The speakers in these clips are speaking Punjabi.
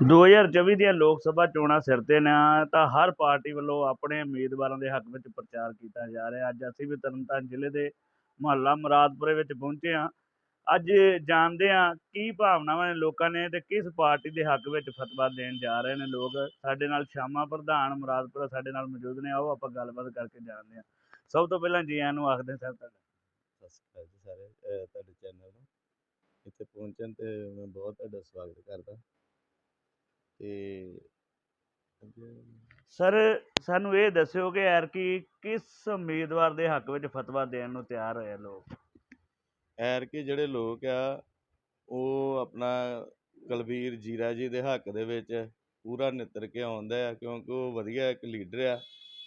2024 ਦੀਆਂ ਲੋਕ ਸਭਾ ਚੋਣਾਂ ਸਿਰ ਤੇ ਨੇ, ਤਾਂ ਹਰ ਪਾਰਟੀ ਵੱਲੋਂ ਆਪਣੇ ਉਮੀਦਵਾਰਾਂ ਦੇ ਹੱਕ ਵਿੱਚ ਪ੍ਰਚਾਰ ਕੀਤਾ ਜਾ ਰਿਹਾ। ਅੱਜ ਅਸੀਂ ਵੀ ਤਰਨਤਾਰਨ ਜ਼ਿਲ੍ਹੇ ਦੇ ਮੁਹੱਲਾ ਮੁਰਾਦਪੁਰੇ ਵਿੱਚ ਪਹੁੰਚੇ ਹਾਂ। ਅੱਜ ਜਾਣਦੇ ਹਾਂ ਕੀ ਭਾਵਨਾਵਾਂ ਨੇ ਲੋਕਾਂ ਨੇ ਤੇ ਕਿਸ ਪਾਰਟੀ ਦੇ ਹੱਕ ਵਿੱਚ ਫਤਵਾ ਦੇਣ ਜਾ ਰਹੇ ਨੇ ਲੋਕ। ਸਾਡੇ ਨਾਲ ਸ਼ਾਮਾ ਪ੍ਰਧਾਨ ਮੁਰਾਦਪੁਰਾ ਸਾਡੇ ਨਾਲ ਮੌਜੂਦ ਨੇ, ਆਓ ਆਪਾਂ ਗੱਲਬਾਤ ਕਰਕੇ ਜਾਣਦੇ ਹਾਂ। ਸਭ ਤੋਂ ਪਹਿਲਾਂ ਜੀ ਆਇਆਂ ਨੂੰ ਆਖਦੇ ਸਰ ਤੁਹਾਡਾ। ਸਤਿ ਸ਼੍ਰੀ ਅਕਾਲ ਜੀ ਸਾਰੇ ਤੁਹਾਡੇ ਚੈਨਲ ਨੂੰ। ਇੱਥੇ ਪਹੁੰਚਣ ਤੇ ਮੈਂ ਬਹੁਤ ਤੁਹਾਡਾ ਸਵਾਗਤ ਕਰਦਾ। ਤੇ ਸਰ ਸਾਨੂੰ ਇਹ ਦੱਸਿਓ ਕਿ ਐਰਕੀ ਕਿਸ ਉਮੀਦਵਾਰ ਦੇ ਹੱਕ ਵਿੱਚ ਫਤਵਾ ਦੇਣ ਨੂੰ ਤਿਆਰ ਹੋਏ ਆ ਲੋਕ? ਐਰ ਕੇ ਜਿਹੜੇ ਲੋਕ ਆ ਉਹ ਆਪਣਾ ਕੁਲਬੀਰ ਜੀਰਾ ਜੀ ਦੇ ਹੱਕ ਦੇ ਵਿੱਚ ਪੂਰਾ ਨਿੱਤਰ ਕੇ ਆਉਂਦਾ ਆ ਕਿਉਂਕਿ ਉਹ ਵਧੀਆ ਇੱਕ ਲੀਡਰ ਆ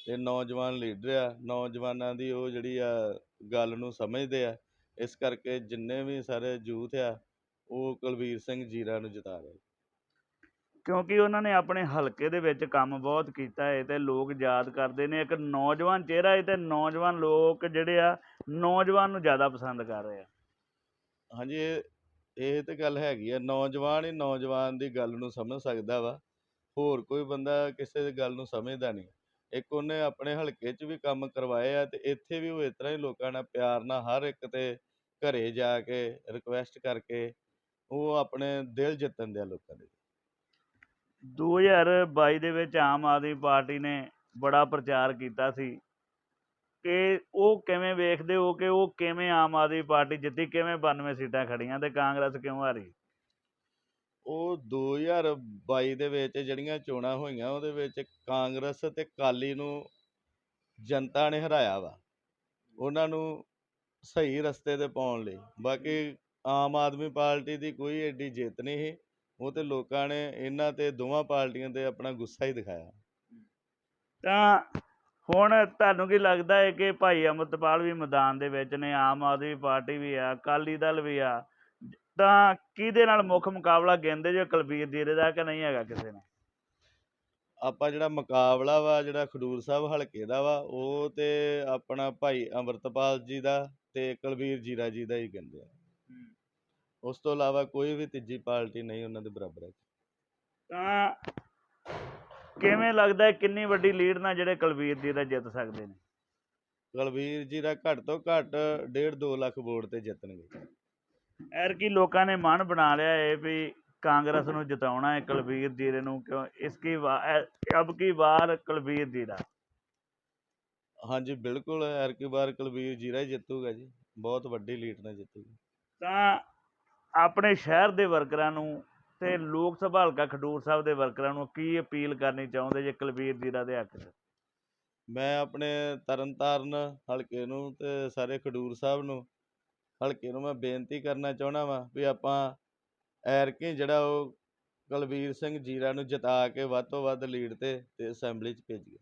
ਤੇ ਨੌਜਵਾਨ ਲੀਡਰ ਆ। ਨੌਜਵਾਨਾਂ ਦੀ ਉਹ ਜਿਹੜੀ ਆ ਗੱਲ ਨੂੰ ਸਮਝਦੇ ਆ। ਇਸ ਕਰਕੇ ਜਿੰਨੇ ਵੀ ਸਾਰੇ ਯੂਥ ਆ ਉਹ ਕੁਲਬੀਰ ਸਿੰਘ ਜੀਰਾ ਨੂੰ ਜਿਤਾ ਰਹੇ ਕਿਉਂਕਿ ਉਹਨਾਂ ਨੇ ਆਪਣੇ ਹਲਕੇ ਦੇ ਵਿੱਚ ਕੰਮ ਬਹੁਤ ਕੀਤਾ ਹੈ ਤੇ ਲੋਕ ਯਾਦ ਕਰਦੇ ਨੇ, ਇੱਕ ਨੌਜਵਾਨ ਚਿਹਰਾ ਹੈ ਤੇ ਨੌਜਵਾਨ ਲੋਕ ਜਿਹੜੇ ਆ, ਨੌਜਵਾਨ ਨੂੰ ਜ਼ਿਆਦਾ ਪਸੰਦ ਕਰ ਰਹੇ ਆ। ਹਾਂਜੀ, ਇਹ ਇਹ ਤੇ ਗੱਲ ਹੈਗੀ ਆ, ਨੌਜਵਾਨ ਹੀ ਨੌਜਵਾਨ ਦੀ ਗੱਲ ਨੂੰ ਸਮਝ ਸਕਦਾ ਵਾ, ਹੋਰ ਕੋਈ ਬੰਦਾ ਕਿਸੇ ਦੀ ਗੱਲ ਨੂੰ ਸਮਝਦਾ ਨਹੀਂ। ਇੱਕ ਉਹਨੇ ਆਪਣੇ ਹਲਕੇ 'ਚ ਵੀ ਕੰਮ ਕਰਵਾਏ ਆ ਤੇ ਇੱਥੇ ਵੀ ਉਹ ਇਸ ਤਰ੍ਹਾਂ ਹੀ ਲੋਕਾਂ ਨਾਲ ਪਿਆਰ ਨਾਲ ਹਰ ਇੱਕ ਤੇ ਘਰੇ ਜਾ ਕੇ ਰਿਕੁਐਸਟ ਕਰਕੇ ਉਹ ਆਪਣੇ ਦਿਲ ਜਿੱਤਣ ਦਿਆ ਲੋਕਾਂ ਦੇ। 2022 ਦੇ ਵਿੱਚ ਆਮ ਆਦਮੀ ਪਾਰਟੀ ਨੇ ਬੜਾ ਪ੍ਰਚਾਰ ਕੀਤਾ ਸੀ ਕਿ ਉਹ ਕਿਵੇਂ ਵੇਖਦੇ ਹੋ ਕਿ ਉਹ ਕਿਵੇਂ ਆਮ ਆਦਮੀ ਪਾਰਟੀ ਜਿੱਤੀ, ਕਿਵੇਂ 92 ਸੀਟਾਂ ਖੜੀਆਂ ਤੇ ਕਾਂਗਰਸ ਕਿਉਂ ਹਾਰੀ? ਉਹ 2022 ਦੇ ਵਿੱਚ ਜਿਹੜੀਆਂ ਚੋਣਾਂ ਹੋਈਆਂ, ਉਹਦੇ ਵਿੱਚ ਕਾਂਗਰਸ ਤੇ ਕਾਲੀ ਨੂੰ ਜਨਤਾ ਨੇ ਹਰਾਇਆ ਵਾ। ਉਹਨਾਂ ਨੂੰ ਸਹੀ ਰਸਤੇ ਤੇ ਪਾਉਣ ਲਈ। ਬਾਕੀ ਆਮ ਆਦਮੀ ਪਾਰਟੀ ਦੀ ਕੋਈ ਐਡੀ ਜਿੱਤ ਨਹੀਂ ਸੀ। ਉਹ ਤੇ ਲੋਕਾਂ ਨੇ ਇਹਨਾਂ ਤੇ ਦੋਵਾਂ ਪਾਰਟੀਆਂ ਤੇ ਆਪਣਾ ਗੁੱਸਾ ਹੀ ਦਿਖਾਇਆ। ਤਾਂ ਹੁਣ ਤੁਹਾਨੂੰ ਕੀ ਲੱਗਦਾ ਹੈ ਕਿ ਭਾਈ ਅਮਰਤਪਾਲ ਵੀ ਮੈਦਾਨ ਦੇ ਵਿੱਚ ਨੇ ਆਮ ਆਦਮੀ ਪਾਰਟੀ ਵੀ ਆ ਅਕਾਲੀ ਦਲ ਵੀ ਆ ਤਾਂ ਕਿਹਦੇ ਨਾਲ ਮੁੱਖ ਮੁਕਾਬਲਾ ਗਿੰਦੇ ਜੋ ਕੁਲਬੀਰ ਜੀਰੇ ਦਾ ਕਿ ਨਹੀਂ ਹੈਗਾ ਕਿਸੇ ਨਾਲ? ਆਪਾਂ ਜਿਹੜਾ ਮੁਕਾਬਲਾ ਵਾ ਜਿਹੜਾ ਖਡੂਰ ਸਾਹਿਬ ਹਲਕੇ ਦਾ ਵਾ ਉਹ ਤੇ ਆਪਣਾ ਭਾਈ ਅਮਰਤਪਾਲ ਜੀ ਦਾ ਤੇ ਕੁਲਬੀਰ ਜੀਰਾ ਜੀ ਦਾ ਹੀ ਕਹਿੰਦੇ ਆ। ਉਸ ਤੋਂ ਇਲਾਵਾ ਕੋਈ ਵੀ ਤੀਜੀ ਪਾਰਟੀ ਨਹੀਂ ਉਹਨਾਂ ਦੇ ਬਰਾਬਰ ਹੈ ਤਾਂ ਕਿਵੇਂ ਲੱਗਦਾ ਹੈ ਕਿੰਨੀ ਵੱਡੀ ਲੀਡ ਨਾਲ ਜਿਹੜੇ ਕੁਲਬੀਰ ਜੀਰਾ ਜਿੱਤ ਸਕਦੇ ਨੇ? ਕੁਲਬੀਰ ਜੀਰਾ ਘੱਟ ਤੋਂ ਘੱਟ 1.5 2 ਲੱਖ ਵੋਟ ਤੇ ਜਿੱਤਣਗੇ। ਐਰ ਕੀ ਲੋਕਾਂ ਨੇ ਮਨ ਬਣਾ ਲਿਆ ਹੈ ਵੀ ਕਾਂਗਰਸ ਨੂੰ ਜਿਤਾਉਣਾ ਹੈ ਕੁਲਬੀਰ ਜੀਰੇ ਨੂੰ ਕਿਉਂ ਇਸ ਕੀ ਅਬ ਕੀ ਵਾਰ ਕੁਲਬੀਰ ਜੀਰਾ ਹਾਂਜੀ ਬਿਲਕੁਲ ਐਰਕੀ ਵਾਰ ਕੁਲਬੀਰ ਜੀਰਾ ਹੀ ਜਿੱਤੂਗਾ ਜੀ ਬਹੁਤ ਵੱਡੀ ਲੀਡ ਨਾਲ ਜਿੱਤੂਗਾ। ਤਾਂ ਆਪਣੇ ਸ਼ਹਿਰ ਦੇ ਵਰਕਰਾਂ ਨੂੰ ਤੇ ਲੋਕ ਸਭਾ ਹਲਕਾ ਖਡੂਰ ਸਾਹਿਬ ਦੇ ਵਰਕਰਾਂ ਨੂੰ ਕੀ ਅਪੀਲ ਕਰਨੀ ਚਾਹੁੰਦੇ ਜੇ ਕੁਲਬੀਰ ਜੀਰਾ ਦੇ ਹੱਕ 'ਚ ਮੈਂ ਆਪਣੇ ਤਰਨਤਾਰਨ ਹਲਕੇ ਨੂੰ ਤੇ ਸਾਰੇ ਖਡੂਰ ਸਾਹਿਬ ਨੂੰ ਹਲਕੇ ਨੂੰ ਮੈਂ ਬੇਨਤੀ ਕਰਨਾ ਚਾਹਣਾ ਵਾਂ ਵੀ ਆਪਾਂ ਐਰਕੀ ਜਿਹੜਾ ਉਹ ਕੁਲਬੀਰ ਸਿੰਘ ਜੀਰਾ ਨੂੰ ਜਿਤਾ ਕੇ ਵੱਧ ਤੋਂ ਵੱਧ ਲੀਡ ਤੇ ਤੇ ਅਸੈਂਬਲੀ 'ਚ ਭੇਜੀਏ।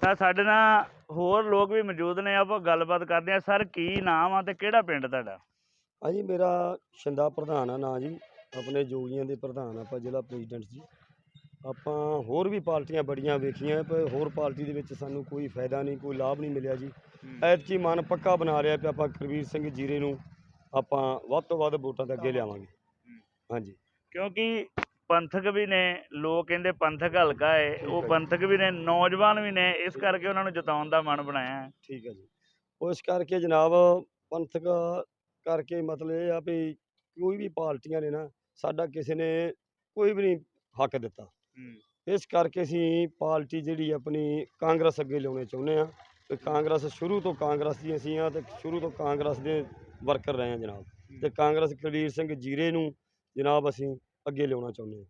ਤਾਂ ਸਾਡੇ ਨਾਲ ਹੋਰ ਲੋਕ ਵੀ ਮੌਜੂਦ ਨੇ ਆਪਾਂ ਗੱਲਬਾਤ ਕਰਦੇ ਆ ਸਰ ਕੀ ਨਾਮ ਆ ਤੇ ਕਿਹੜਾ ਪਿੰਡ ਤੁਹਾਡਾ? ਹਾਂਜੀ ਮੇਰਾ ਸ਼ਿੰਦਾ ਪ੍ਰਧਾਨ ਆ ਨਾਂ ਜੀ। ਆਪਣੇ ਜੋਗੀਆਂ ਦੇ ਪ੍ਰਧਾਨ ਆਪਾਂ ਜ਼ਿਲ੍ਹਾ ਪ੍ਰੈਜ਼ੀਡੈਂਟ ਜੀ। ਆਪਾਂ ਹੋਰ ਵੀ ਪਾਰਟੀਆਂ ਬੜੀਆਂ ਵੇਖੀਆਂ ਪਰ ਹੋਰ ਪਾਰਟੀ ਦੇ ਵਿੱਚ ਸਾਨੂੰ ਕੋਈ ਫਾਇਦਾ ਨਹੀਂ ਕੋਈ ਲਾਭ ਨਹੀਂ ਮਿਲਿਆ ਜੀ। ਐਤਕੀ ਮਨ ਪੱਕਾ ਬਣਾ ਲਿਆ ਕਿ ਆਪਾਂ ਕਰਵੀਰ ਸਿੰਘ ਜੀਰੇ ਨੂੰ। ਆਪਾਂ ਵੱਧ ਤੋਂ ਵੱਧ ਵੋਟਾਂ ਦੇ ਅੱਗੇ ਲਿਆਵਾਂਗੇ। ਹਾਂਜੀ। ਕਿਉਂਕਿ ਪੰਥਕ ਵੀ ਨੇ ਲੋਕ ਕਹਿੰਦੇ ਪੰਥਕ ਹਲਕਾ ਹੈ ਉਹ ਪੰਥਕ ਵੀ ਨੇ ਨੌਜਵਾਨ ਵੀ ਨੇ ਇਸ ਕਰਕੇ ਉਹਨਾਂ ਨੂੰ ਜਿਤਾਉਣ ਦਾ ਮਨ ਬਣਾਇਆ ਹੈ। ਠੀਕ ਹੈ ਜੀ। ਉਹ ਇਸ ਕਰਕੇ ਜਨਾਬ ਪੰਥਕ ਕਰਕੇ ਮਤਲਬ ਇਹ ਆ ਵੀ ਕੋਈ ਵੀ ਪਾਰਟੀਆਂ ਨੇ ਨਾ ਸਾਡਾ ਕਿਸੇ ਨੇ ਕੋਈ ਵੀ ਨਹੀਂ ਹੱਕ ਦਿੱਤਾ। ਇਸ ਕਰਕੇ ਅਸੀਂ ਪਾਰਟੀ ਜਿਹੜੀ ਆਪਣੀ ਕਾਂਗਰਸ ਅੱਗੇ ਲਿਆਉਣੇ ਚਾਹੁੰਦੇ ਆ ਤੇ ਕਾਂਗਰਸ ਸ਼ੁਰੂ ਤੋਂ ਕਾਂਗਰਸ ਦੀ ਅਸੀਂ ਆ ਤੇ ਸ਼ੁਰੂ ਤੋਂ ਕਾਂਗਰਸ ਦੇ ਵਰਕਰ ਰਹੇ ਆ ਜਨਾਬ। ਤੇ ਕਾਂਗਰਸ ਕੁਲਵੀਰ ਸਿੰਘ ਜੀਰੇ ਨੂੰ ਜਨਾਬ ਅਸੀਂ ਅੱਗੇ ਲਿਆਉਣਾ ਚਾਹੁੰਦੇ ਆ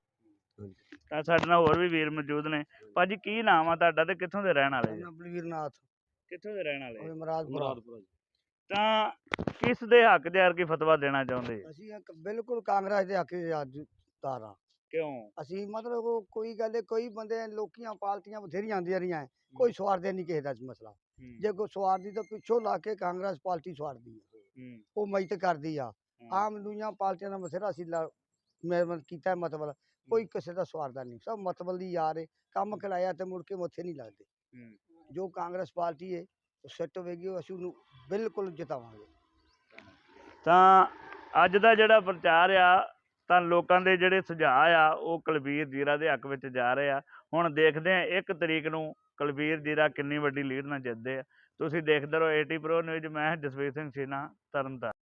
ਤਾਂ ਸਾਡੇ ਨਾਲ ਹੋਰ ਵੀ ਵੀਰ ਮੌਜੂਦ ਨੇ। ਭਾਜੀ ਕੀ ਨਾਮ ਆ ਤੁਹਾਡਾ ਤੇ ਕਿੱਥੋਂ ਦੇ ਰਹਿਣ ਵਾਲੇ ਜੀ? ਬਲਵੀਰਨਾਥ। ਕਿੱਥੋਂ ਦੇ ਰਹਿਣ ਵਾਲੇ? ਮਰਾਦਪੁਰਾ। ਮੁਰਾਦਪੁਰਾ ਜੀ। ਤਾਂ ਕਿਸ ਦੇ ਹੱਕ 'ਚ ਕੀ ਫਤਵਾ ਦੇਣਾ ਚਾਹੁੰਦੇ? ਅਸੀਂ ਇੱਕ ਬਿਲਕੁਲ ਕਾਂਗਰਸ ਦੇ ਹੱਕ ਚ ਅੱਜ ਤਾਰਾਂ। ਕਿਉਂ? ਅਸੀਂ ਮਤਲਬ ਕੋਈ ਗੱਲ ਹੈ, ਕੋਈ ਬੰਦੇ ਲੋਕੀਆਂ ਪਾਰਟੀਆਂ ਬਥੇਰੀਆਂ ਆਉਂਦੀਆਂ ਰਹੀਆਂ। ਹੈ, ਕੋਈ ਸਵਾਰਦੇ ਨਹੀਂ ਕਿਸੇ ਦਾ ਮਸਲਾ। ਜੇ ਕੋਈ ਸਵਾਰਦੀ ਤਾਂ ਪਿੱਛੋਂ ਲਾ ਕੇ ਕਾਂਗਰਸ ਪਾਰਟੀ ਸਵਾਰਦੀ ਹੈ ਹੂੰ, ਉਹ ਮਦਦ ਕਰਦੀ ਆ। ਹੂੰ। ਆਮ ਦੁਨੀਆ ਪਾਰਟੀਆਂ ਦਾ ਬਥੇਰਾ ਅਸੀਂ ਲਾ- ਮਿਹਰਬਾਨ ਕੀਤਾ ਮਤਲਬ ਕੋਈ ਕਿਸੇ ਦਾ ਸਵਾਰਦਾ ਨਹੀਂ। ਸਭ ਮਤਲਬ ਦੀ ਯਾਰ ਹੈ ਕੰਮ ਖਿਲਾਇਆ ਤੇ ਮੁੜ ਕੇ ਮੱਥੇ ਨਹੀਂ ਲੱਗਦੇ। ਜੋ ਕਾਂਗਰਸ ਪਾਰਟੀ ਹੈ ਉਹ ਸੈੱਟ ਹੋਵੇਗੀ ਉਹ ਅਸੀਂ ਉਹਨੂੰ ਬਿਲਕੁਲ ਜਿਤਾਵਾਂਗੇ। ਤਾਂ ਅੱਜ ਦਾ ਜਿਹੜਾ ਪ੍ਰਚਾਰ ਆ ਤਾਂ ਲੋਕਾਂ ਦੇ ਜਿਹੜੇ ਸੁਝਾਅ ਆ ਉਹ ਕੁਲਬੀਰ ਜੀਰਾ ਦੇ ਹੱਕ ਵਿੱਚ ਜਾ ਰਹੇ ਆ। ਹੁਣ ਦੇਖਦੇ ਆ ਇੱਕ ਤਰੀਕ ਨੂੰ ਕੁਲਬੀਰ ਜੀਰਾ ਕਿੰਨੀ ਵੱਡੀ ਲੀਡ ਨਾਲ ਜਿੱਤਦੇ ਆ। ਤੁਸੀਂ ਦੇਖਦੇ ਰਹੋ ਏਟੀ ਪ੍ਰੋ ਨਿਊਜ਼ ਮੈਂ ਜਸਵੀਰ ਸਿੰਘ ਸੀਨਾ ਤਰਨਤਾਰਨ।